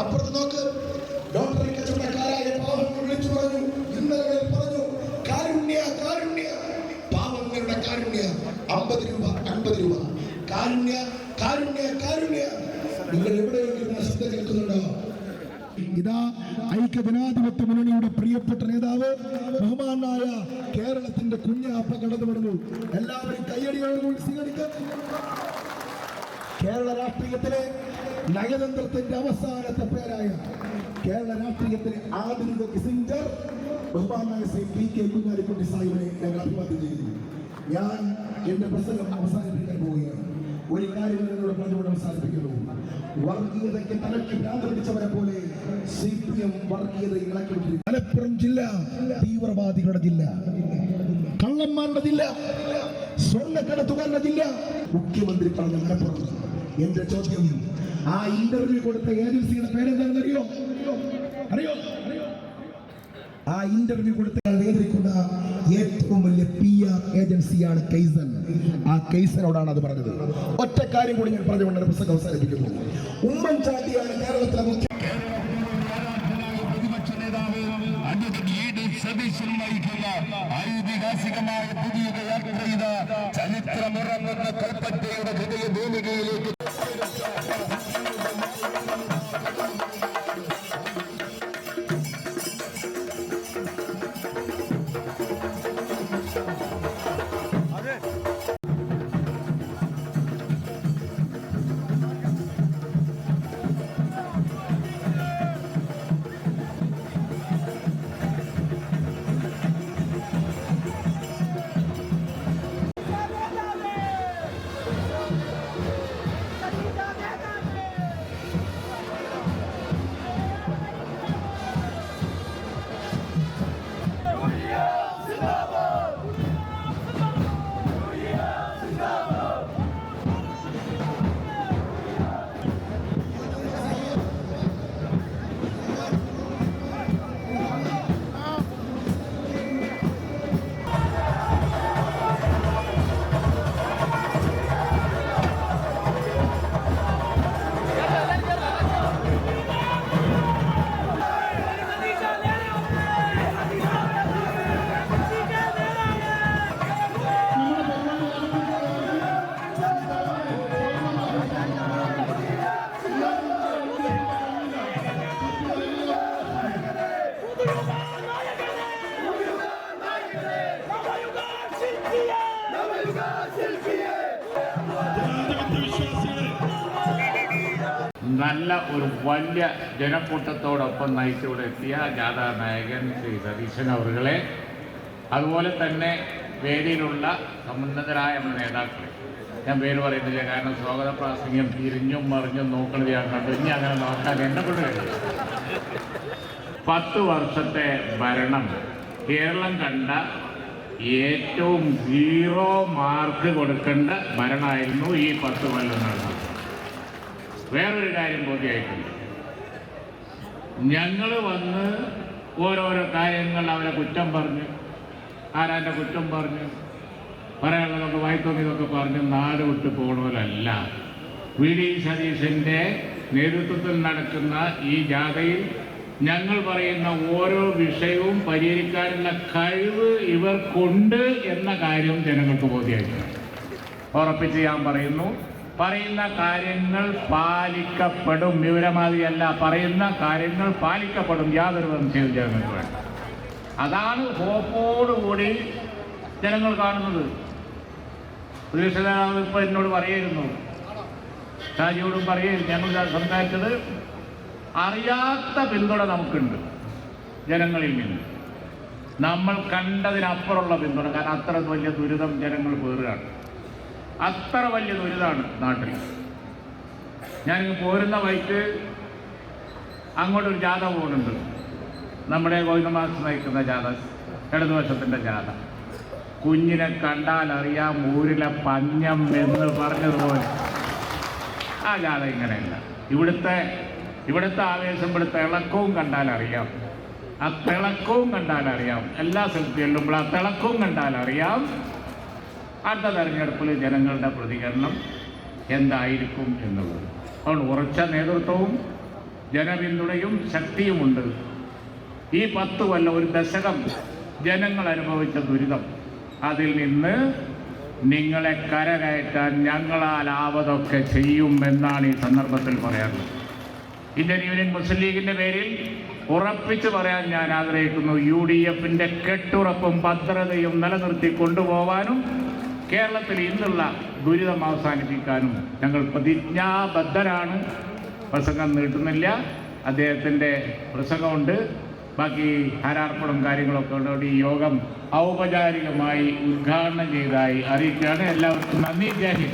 അപ്പുറത്ത് നോക്ക്. ലോട്ടറി കച്ചവടക്കാരായ പാവങ്ങൾ വിളിച്ചു പറഞ്ഞു ഇന്നലെ പറഞ്ഞു കാരുണ്യ കാരുണ്യ. പാവങ്ങളുടെ കാരുണ്യ അമ്പത് രൂപ അൻപത് രൂപ. കാരുണ്യ കാരുണ്യ കാരുണ്യ. ഇതാ ഐക്യജനാധിപത്യ മുന്നണിയുടെ പ്രിയപ്പെട്ട നേതാവ് ബഹുമാനായ കേരളത്തിന്റെ കുഞ്ഞാപ്പ കടന്നു വരുന്നു എല്ലാവരും കയ്യടിയോടുകൂടി സ്വീകരിക്കുക കേരള രാഷ്ട്രീയത്തിലെ നയതന്ത്രത്തിന്റെ അവസാനത്തെ പേരായ കേരള രാഷ്ട്രീയത്തിലെ ആധുനിക കിസിഞ്ചർ ബഹുമാനായ ശ്രീ പി കെ കുഞ്ഞാലിക്കുട്ടി സാഹിബിനെ ഞങ്ങൾ അഭിവാദ്യം ചെയ്യുന്നു. ഞാൻ എന്റെ പ്രസംഗം അവസാനിപ്പിക്കാൻ പോവുകയാണ് ഒരു കാര്യം എന്നോട് പറഞ്ഞുകൊണ്ട് അവസാനിപ്പിക്കുന്നു വർഗീയതയ്ക്ക് തലക്ക് ഭ്രാന്ത് പിടിച്ചവരെ പോലെ സി പി എം വർഗീയത ഇളക്കിവിട്ടിരിക്കുന്നു. മലപ്പുറം ജില്ല തീവ്രവാദികളുടെ ജില്ല. കള്ളന്മാരുടെ ജില്ല. സ്വർണക്കടത്തുകാരുടെ ജില്ല. മുഖ്യമന്ത്രി പറഞ്ഞ മലപ്പുറം. എന്റെ ചോദ്യം ആ ഇന്റർവ്യൂ കൊടുത്ത ഏജൻസിയുടെ പേരെന്താണെന്ന് അറിയോ? അറിയോ ആ ഇന്റർവ്യൂ കൊടുത്ത നിയന്ത്രിക്കുന്ന ഏറ്റവും ഏജൻസിയാണ് കൈസൻ ആ കൈസനോടാണ് അത് പറഞ്ഞത്. ഒറ്റ കാര്യം കൂടി ഞാൻ പറഞ്ഞുകൊണ്ട് പുസ്തകം അവസാനിപ്പിക്കുന്നു. ഉമ്മൻചാണ്ടിയാണ് കേരളത്തിലെ മുഖ്യ ഐതിഹാസികമായ പുതിയ യാത്ര ചെയ്ത ചരിത്രമുറങ്ങുന്ന കൽപ്പറ്റയുടെ ഹൃദയ ഭൂമികയിലേക്ക് നല്ല ഒരു വലിയ ജനക്കൂട്ടത്തോടൊപ്പം നയിച്ചിവിടെ എത്തിയ ജാഥാ നായകൻ ശ്രീ സതീശൻ അവരുകളെ. അതുപോലെ തന്നെ വേദിയിലുള്ള സമുന്നതരായ നേതാക്കളെ. ഞാൻ പേര് പറയുന്നില്ല കാരണം സ്വാഗത പ്രാസംഗ്യം തിരിഞ്ഞും മറിഞ്ഞും നോക്കുന്നത് ഞാൻ കണ്ടു. ഇനി അങ്ങനെ നോക്കാൻ എന്നെ കൊണ്ട് കഴിയും പത്ത് വർഷത്തെ ഭരണം കേരളം കണ്ട ഏറ്റവും സീറോ മാർക്ക് കൊടുക്കേണ്ട ഭരണമായിരുന്നു ഈ പത്ത് കൊല്ലം നടന്നത്. വേറൊരു കാര്യം ബോധ്യമായിട്ടുണ്ട് ഞങ്ങൾ വന്ന് ഓരോരോ കാര്യങ്ങൾ അവരെ കുറ്റം പറഞ്ഞ് ആരാന്റെ കുറ്റം പറഞ്ഞ് പറയാനുള്ളതൊക്കെ വായിത്തോന്നിയതൊക്കെ പറഞ്ഞ് നാട് വിട്ട് പോകണമല്ല വി ഡി സതീശന്റെ നേതൃത്വത്തിൽ നടക്കുന്ന ഈ ജാഥയിൽ ഞങ്ങൾ പറയുന്ന ഓരോ വിഷയവും പരിഹരിക്കാനുള്ള കഴിവ് ഇവർക്കുണ്ട് എന്ന കാര്യം ജനങ്ങൾക്ക് ബോധ്യമായിട്ടുണ്ട് ഉറപ്പിച്ച് ഞാൻ പറയുന്നു പറയുന്ന കാര്യങ്ങൾ പാലിക്കപ്പെടും. വിവരമാതിരിയല്ല പറയുന്ന കാര്യങ്ങൾ പാലിക്കപ്പെടും. യാതൊരു സംശയവും ജനങ്ങൾക്ക് വേണ്ട. അതാണ് ഹോപ്പോടുകൂടി ജനങ്ങൾ കാണുന്നത്. നേതാവ് ഇപ്പം എന്നോട് പറയായിരുന്നു ഷാജിയോടും പറയുകയും ഞങ്ങൾ സംസാരിച്ചത് അറിയാത്ത പിന്തുണ നമുക്കുണ്ട് ജനങ്ങളിൽ നിന്ന്. നമ്മൾ കണ്ടതിനപ്പുറമുള്ള പിന്തുണ കാരണം അത്ര വലിയ ദുരിതം ജനങ്ങൾ പേറുകയാണ്. അത്ര വലിയ ദുരിതമാണ് നാട്ടിൽ. ഞാനിങ്ങ് പോരുന്ന വഴിക്ക് അങ്ങോട്ടൊരു ജാഥ പോകുന്നുണ്ട്. നമ്മുടെ ഗോവിന്ദമാസ് നയിക്കുന്ന ജാഥ ഇടതുവശത്തിന്റെ ജാഥ. കുഞ്ഞിനെ കണ്ടാൽ അറിയാം ഊരിലെ പഞ്ഞം എന്ന് പറഞ്ഞതുപോലെ. ആ ജാഥ ഇങ്ങനെയല്ല. ഇവിടുത്തെ ഇവിടുത്തെ ആവേശം ഇവിടുത്തെ ഇളക്കവും കണ്ടാൽ അറിയാം. ആ തിളക്കവും കണ്ടാൽ അറിയാം. എല്ലാ സ്ഥലത്തും ആ തിളക്കവും കണ്ടാൽ അറിയാം. അടുത്ത തെരഞ്ഞെടുപ്പിൽ ജനങ്ങളുടെ പ്രതികരണം എന്തായിരിക്കും എന്നുള്ളത് അതുകൊണ്ട് ഉറച്ച നേതൃത്വവും ജനപിന്തുണയും ശക്തിയുമുണ്ട്. ഈ പത്ത് കൊല്ലം ഒരു ദശകം ജനങ്ങൾ അനുഭവിച്ച ദുരിതം. അതിൽ നിന്ന് നിങ്ങളെ കരകയറ്റാൻ ഞങ്ങളാലാവതൊക്കെ ചെയ്യും എന്നാണ് ഈ സന്ദർഭത്തിൽ പറയാറുള്ളത്. ഇന്ത്യൻ യൂണിയൻ മുസ്ലിം ലീഗിന്റെ പേരിൽ ഉറപ്പിച്ചു പറയാൻ ഞാൻ ആഗ്രഹിക്കുന്നു. യു ഡി എഫിന്റെ കെട്ടുറപ്പും ഭദ്രതയും നിലനിർത്തി കൊണ്ടുപോകാനും കേരളത്തിൽ ഇന്നുള്ള ദുരിതം അവസാനിപ്പിക്കാനും ഞങ്ങൾ പ്രതിജ്ഞാബദ്ധരാണ്. പ്രസംഗം നീട്ടുന്നില്ല. അദ്ദേഹത്തിന്റെ പ്രസംഗമുണ്ട്. ബാക്കി ഹാരാർപ്പണം കാര്യങ്ങളൊക്കെ ഉള്ളതുകൊണ്ട് ഈ യോഗം ഔപചാരികമായി ഉദ്ഘാടനം ചെയ്തതായി അറിയിക്കുകയാണ്. എല്ലാവർക്കും നന്ദി. ജയ്